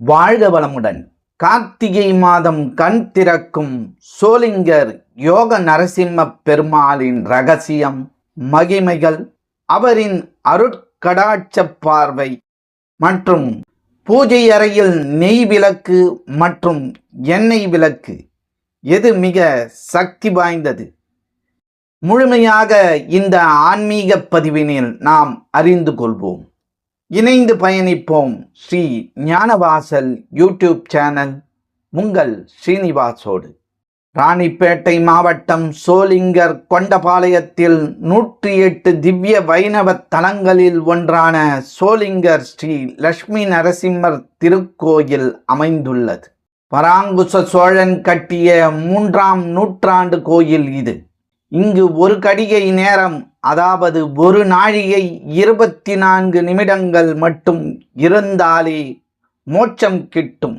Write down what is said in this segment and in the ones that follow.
வாழ்க வளமுடன். கார்த்திகை மாதம் கண் திறக்கும் சோளிங்கர் யோக நரசிம்ம பெருமாளின் ரகசியம் மகிமைகள் அவரின் அருட்கடாட்ச பார்வை மற்றும் பூஜை அறையில் நெய் விளக்கு மற்றும் எண்ணெய் விளக்கு. எது மிக சக்தி வாய்ந்தது? முழுமையாக இந்த ஆன்மீக பதிவினில் நாம் அறிந்து கொள்வோம். இணைந்து பயணிப்போம் ஸ்ரீ ஞானவாசல் யூடியூப் சேனல் உங்கள் ஸ்ரீனிவாசோடு. ராணிப்பேட்டை மாவட்டம் சோலிங்கர் கொண்டபாளையத்தில் நூற்றி எட்டு திவ்ய வைணவ தலங்களில் ஒன்றான சோளிங்கர் ஸ்ரீ லட்சுமி நரசிம்மர் திருக்கோயில் அமைந்துள்ளது. பராங்குச சோழன் கட்டிய மூன்றாம் நூற்றாண்டு கோயில் இது. இங்கு ஒரு கடிகை நேரம் அதாவது ஒரு நாழிகை இருபத்தி நான்கு நிமிடங்கள் மட்டும் இருந்தாலே மோட்சம் கிட்டும்.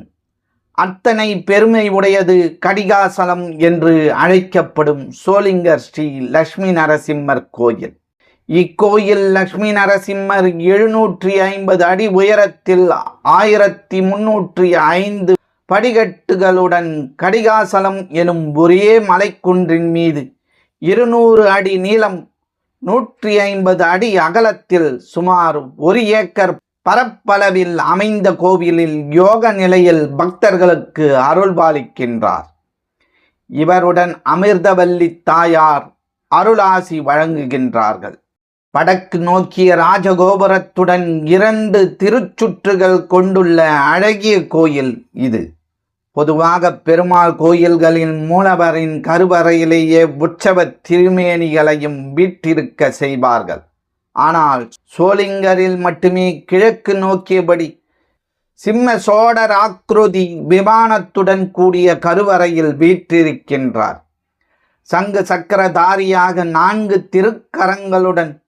அத்தனை பெருமை உடையது கடிகாசலம் என்று அழைக்கப்படும் சோளிங்கர் ஸ்ரீ லக்ஷ்மி நரசிம்மர் கோயில். இக்கோயில் லக்ஷ்மி நரசிம்மர் எழுநூற்றி ஐம்பது அடி உயரத்தில் ஆயிரத்தி முன்னூற்றி ஐந்து படிகட்டுகளுடன் கடிகாசலம் எனும் ஒரே மலைக்குன்றின் மீது இருநூறு அடி நீளம் நூற்றி ஐம்பது அடி அகலத்தில் சுமார் ஒரு ஏக்கர் பரப்பளவில் அமைந்த கோவிலில் யோக நிலையில் பக்தர்களுக்கு அருள்பாலிக்கின்றார். இவருடன் அமிர்தவல்லி தாயார் அருளாசி வழங்குகின்றார்கள். வடக்கு நோக்கிய ராஜகோபுரத்துடன் இரண்டு திருச்சுற்றுகள் கொண்டுள்ள அழகிய கோயில் இது. பொதுவாக பெருமாள் கோயில்களின் மூலவரின் கருவறையிலேயே உற்சவ திருமேனிகளையும் வீட்டிருக்க செய்வார்கள். ஆனால் சோளிங்கரில் மட்டுமே கிழக்கு நோக்கியபடி சிம்ம சோழர் ஆக்ருதி விமானத்துடன் கூடிய கருவறையில் வீற்றிருக்கின்றார். சங்கு சக்கரதாரியாக நான்கு திருக்கரங்களுடன்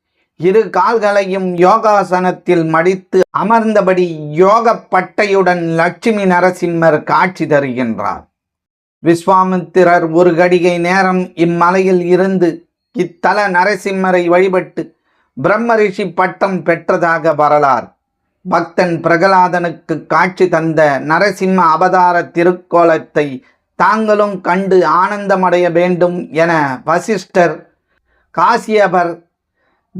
இரு கால்களையும் யோகாசனத்தில் மடித்து அமர்ந்தபடி யோக பட்டையுடன் லட்சுமி நரசிம்மர் காட்சி தருகின்றார். விஸ்வாமித்திரர் ஒரு கடிகை நேரம் இம்மலையில் இருந்து இத்தல நரசிம்மரை வழிபட்டு பிரம்ம ரிஷி பட்டம் பெற்றதாக வரலாறு. பக்தன் பிரகலாதனுக்கு காட்சி தந்த நரசிம்ம அவதார திருக்கோலத்தை தாங்களும் கண்டு ஆனந்தமடைய வேண்டும் என வசிஷ்டர் காசியபர்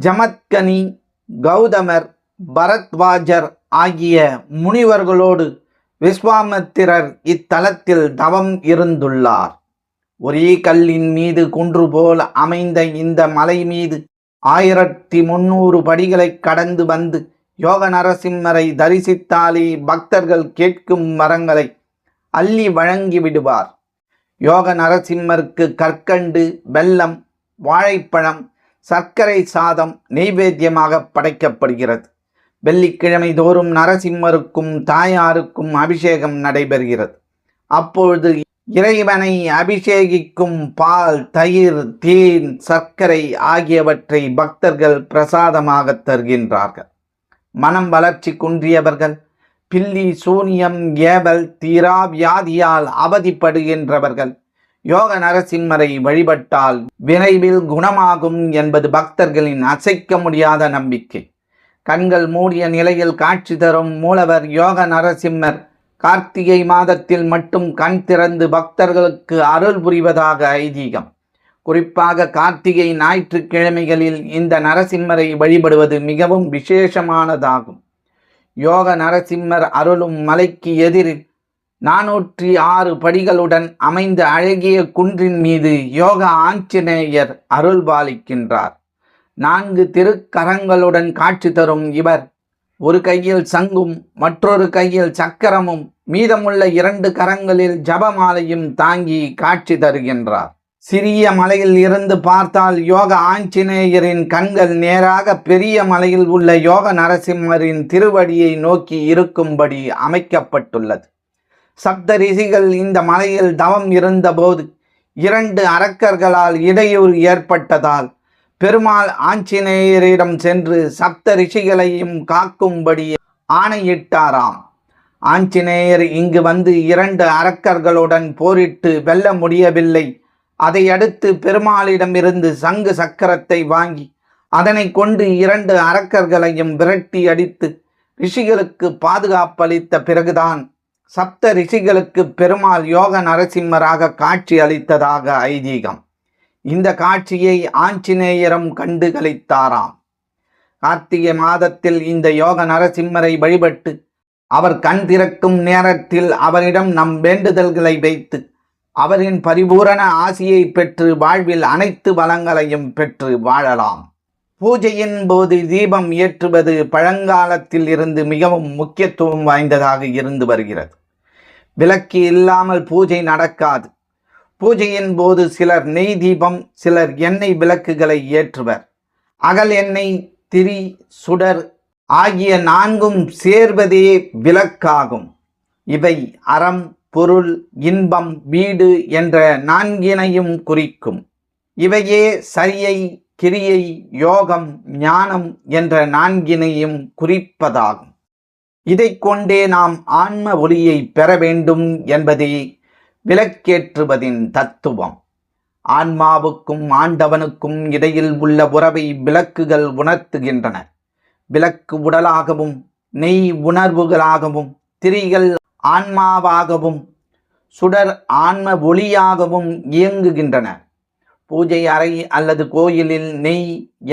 ஜமத்கனி கௌதமர் பரத்வாஜர் ஆகிய முனிவர்களோடு விஸ்வாமித்திரர் இத்தலத்தில் தவம் இருந்துள்ளார். ஒரே கல்லின் மீது குன்று போல் அமைந்த இந்த மலை மீது ஆயிரத்தி முன்னூறு படிகளை கடந்து வந்து யோக நரசிம்மரை தரிசித்தாலே பக்தர்கள் கேட்கும் மரங்களை அள்ளி வழங்கி விடுவார். யோக நரசிம்மருக்கு கற்கண்டு வெல்லம் வாழைப்பழம் சர்க்கரை சாதம் நெய்வேத்தியமாக படைக்கப்படுகிறது. வெள்ளிக்கிழமை தோறும் நரசிம்மருக்கும் தாயாருக்கும் அபிஷேகம் நடைபெறுகிறது. அப்பொழுது இறைவனை அபிஷேகிக்கும் பால் தயிர் தேன் சர்க்கரை ஆகியவற்றை பக்தர்கள் பிரசாதமாக தருகின்றார்கள். மனம் வளர்ச்சி குன்றியவர்கள் பில்லி சூனியம் ஏவல் தீரா வியாதியால் அவதிப்படுகின்றவர்கள் யோக நரசிம்மரை வழிபட்டால் விரைவில் குணமாகும் என்பது பக்தர்களின் அசைக்க முடியாத நம்பிக்கை. கண்கள் மூடிய நிலையில் காட்சி தரும் மூலவர் யோக நரசிம்மர் கார்த்திகை மாதத்தில் மட்டும் கண் திறந்து பக்தர்களுக்கு அருள் புரிவதாக ஐதீகம். குறிப்பாக கார்த்திகை ஞாயிற்றுக்கிழமைகளில் இந்த நரசிம்மரை வழிபடுவது மிகவும் விசேஷமானதாகும். யோக நரசிம்மர் அருளும் மலைக்கு எதிரில் நாநூற்றி ஆறு படிகளுடன் அமைந்த அழகிய குன்றின் மீது யோக ஆஞ்சநேயர் அருள்பாலிக்கின்றார். நான்கு திருக்கரங்களுடன் காட்சி தரும் இவர் ஒரு கையில் சங்கும் மற்றொரு கையில் சக்கரமும் மீதமுள்ள இரண்டு கரங்களில் ஜபமாலையும் தாங்கி காட்சி தருகின்றார். சிறிய மலையில் இருந்து பார்த்தால் யோக ஆஞ்சநேயரின் கண்கள் நேராக பெரிய மலையில் உள்ள யோக நரசிம்மரின் திருவடியை நோக்கி இருக்கும்படி அமைக்கப்பட்டுள்ளது. சப்த ரிஷிகள் இந்த மலையில் தவம் இருந்தபோது இரண்டு அரக்கர்களால் இடையூறு ஏற்பட்டதால் பெருமாள் ஆஞ்சநேயரிடம் சென்று சப்த ரிஷிகளையும் காக்கும்படி ஆணையிட்டாராம். ஆஞ்சநேயர் இங்கு வந்து இரண்டு அரக்கர்களுடன் போரிட்டு வெல்ல முடியவில்லை. அதையடுத்து பெருமாளிடமிருந்து சங்கு சக்கரத்தை வாங்கி அதனை கொண்டு இரண்டு அரக்கர்களையும் விரட்டி அடித்து ரிஷிகளுக்கு பாதுகாப்பளித்த பிறகுதான் சப்த ரிஷிகளுக்கு பெருமாள் யோக நரசிம்மராக காட்சி அளித்ததாக ஐதீகம். இந்த காட்சியை ஆஞ்சநேயரும் கண்டு கழித்தாராம் கார்த்திகை மாதத்தில் இந்த யோக நரசிம்மரை வழிபட்டு அவர் கண் திறக்கும் நேரத்தில் அவரிடம் நம் வேண்டுதல்களை வைத்து அவரின் பரிபூரண ஆசியை பெற்று வாழ்வில் அனைத்து வளங்களையும் பெற்று வாழலாம். பூஜையின் போது தீபம் ஏற்றுவது பழங்காலத்தில் இருந்து மிகவும் முக்கியத்துவம் வாய்ந்ததாக இருந்து வருகிறது. விளக்கு இல்லாமல் பூஜை நடக்காது. பூஜையின் போது சிலர் நெய் தீபம் சிலர் எண்ணெய் விளக்குகளை ஏற்றுவர். அகல் எண்ணெய் திரி சுடர் ஆகிய நான்கும் சேர்வதே விளக்காகும். இவை அறம் பொருள் இன்பம் வீடு என்ற நான்கினையும் குறிக்கும். இவையே சரியை கிரியை யோகம் ஞானம் என்ற நான்கினையும் குறிப்பதாகும். இதை கொண்டே நாம் ஆன்ம ஒளியை பெற வேண்டும் என்பதே விளக்கேற்றுவதின் தத்துவம். ஆன்மாவுக்கும் ஆண்டவனுக்கும் இடையில் உள்ள உறவை விளக்குகள் உணர்த்துகின்றன. விளக்கு உடலாகவும் நெய் உணர்வுகளாகவும் திரிகள் ஆன்மாவாகவும் சுடர் ஆன்ம ஒளியாகவும் இயங்குகின்றன. பூஜை அறை அல்லது கோயிலில் நெய்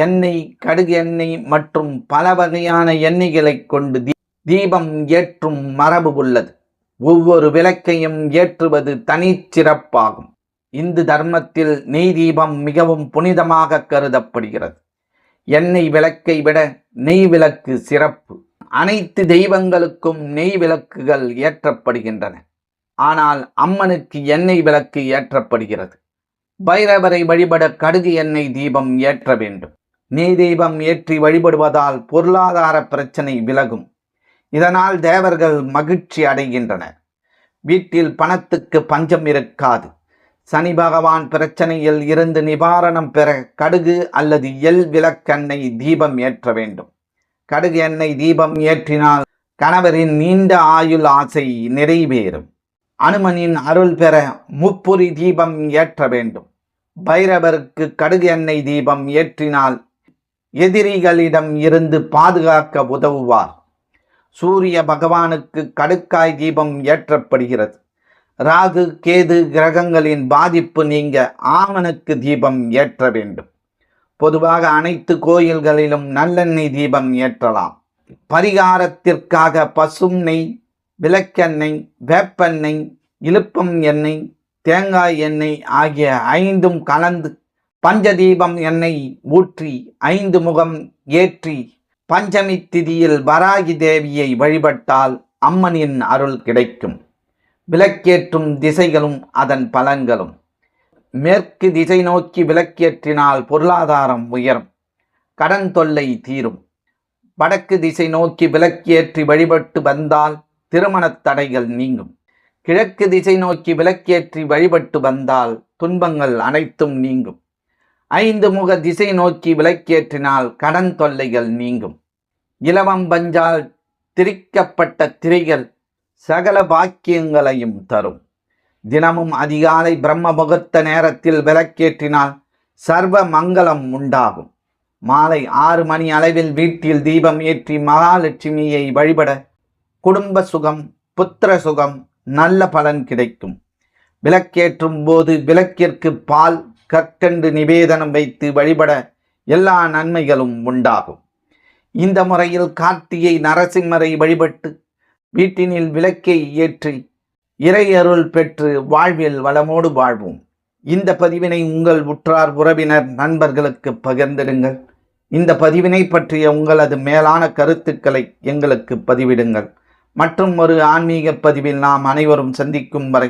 எண்ணெய் கடுகு எண்ணெய் மற்றும் பல வகையான எண்ணெய்களை கொண்டு தீபம் ஏற்றும் மரபு உள்ளது. ஒவ்வொரு விளக்கையும் ஏற்றுவது தனிச்சிறப்பாகும் இந்து தர்மத்தில் நெய் தீபம் மிகவும் புனிதமாக கருதப்படுகிறது. எண்ணெய் விளக்கை விட நெய் விளக்கு சிறப்பு. அனைத்து தெய்வங்களுக்கும் நெய் விளக்குகள் ஏற்றப்படுகின்றன. ஆனால் அம்மனுக்கு எண்ணெய் விளக்கு ஏற்றப்படுகிறது. பைரவரை வழிபட கடுகு எண்ணெய் தீபம் ஏற்ற வேண்டும். நெய் தீபம் ஏற்றி வழிபடுவதால் பொருளாதார பிரச்சனை விலகும். இதனால் தேவர்கள் மகிழ்ச்சி அடைகின்றனர். வீட்டில் பணத்துக்கு பஞ்சம் இருக்காது. சனி பகவான் பிரச்சனையில் இருந்து நிவாரணம் பெற கடுகு அல்லது எல் விளக்கெண்ணெய் தீபம் ஏற்ற வேண்டும். கடுகு எண்ணெய் தீபம் ஏற்றினால் கணவரின் நீண்ட ஆயுள் ஆசை நிறைவேறும். அனுமனின் அருள் பெற முப்புரி தீபம் ஏற்ற வேண்டும். பைரவருக்கு கடுகு எண்ணெய் தீபம் ஏற்றினால் எதிரிகளிடம் இருந்து பாதுகாக்க உதவுவார். சூரிய பகவானுக்கு கடுக்காய் தீபம் ஏற்றப்படுகிறது. ராகு கேது கிரகங்களின் பாதிப்பு நீங்க ஆமனுக்கு தீபம் ஏற்ற வேண்டும். பொதுவாக அனைத்து கோயில்களிலும் நல்லெண்ணெய் தீபம் ஏற்றலாம். பரிகாரத்திற்காக பசும் நெய் விளக்கெண்ணெய் வேப்பெண்ணெய் இழுப்பம் எண்ணெய் தேங்காய் எண்ணெய் ஆகிய ஐந்தும் கலந்து பஞ்சதீபம் எண்ணெய் ஊற்றி ஐந்து முகம் ஏற்றி பஞ்சமி திதியில் வராகி தேவியை வழிபட்டால் அம்மனின் அருள் கிடைக்கும். விளக்கேற்றும் திசைகளும் அதன் பலன்களும். மேற்கு திசை நோக்கி விளக்கேற்றினால் பொருளாதாரம் உயரும். கடன் தொல்லை தீரும். வடக்கு திசை நோக்கி விளக்கேற்றி வழிபட்டு வந்தால் திருமணத் தடைகள் நீங்கும். கிழக்கு திசை நோக்கி விளக்கேற்றி வழிபட்டு வந்தால் துன்பங்கள் அனைத்தும் நீங்கும். ஐந்து முக திசை நோக்கி விளக்கேற்றினால் கடன் தொல்லைகள் நீங்கும். இலவம் பஞ்சால் திரிக்கப்பட்ட திரைகள் சகல பாக்கியங்களையும் தரும். தினமும் அதிகாலை பிரம்ம முகூர்த்த நேரத்தில் விளக்கேற்றினால் சர்வ மங்களம் உண்டாகும். மாலை ஆறு மணி அளவில் வீட்டில் தீபம் ஏற்றி மகாலட்சுமியை வழிபட குடும்ப சுகம் புத்திர சுகம் நல்ல பலன் கிடைக்கும். விளக்கேற்றும் போது விளக்கிற்கு பால் கற்கண்டு நிவேதனம் வைத்து வழிபட எல்லா நன்மைகளும் உண்டாகும். இந்த முறையில் கார்த்திகை நரசிம்மரை வழிபட்டு வீட்டினில் விளக்கை ஏற்றி இறையருள் பெற்று வாழ்வில் வளமோடு வாழ்வோம். இந்த பதிவினை உங்கள் உற்றார் உறவினர் நண்பர்களுக்கு பகிர்ந்திடுங்கள். இந்த பதிவினை பற்றிய உங்களது மேலான கருத்துக்களை எங்களுக்கு பதிவிடுங்கள். மற்றும் ஒரு ஆன்மீக பதிவில் நாம் அனைவரும் சந்திக்கும் வரை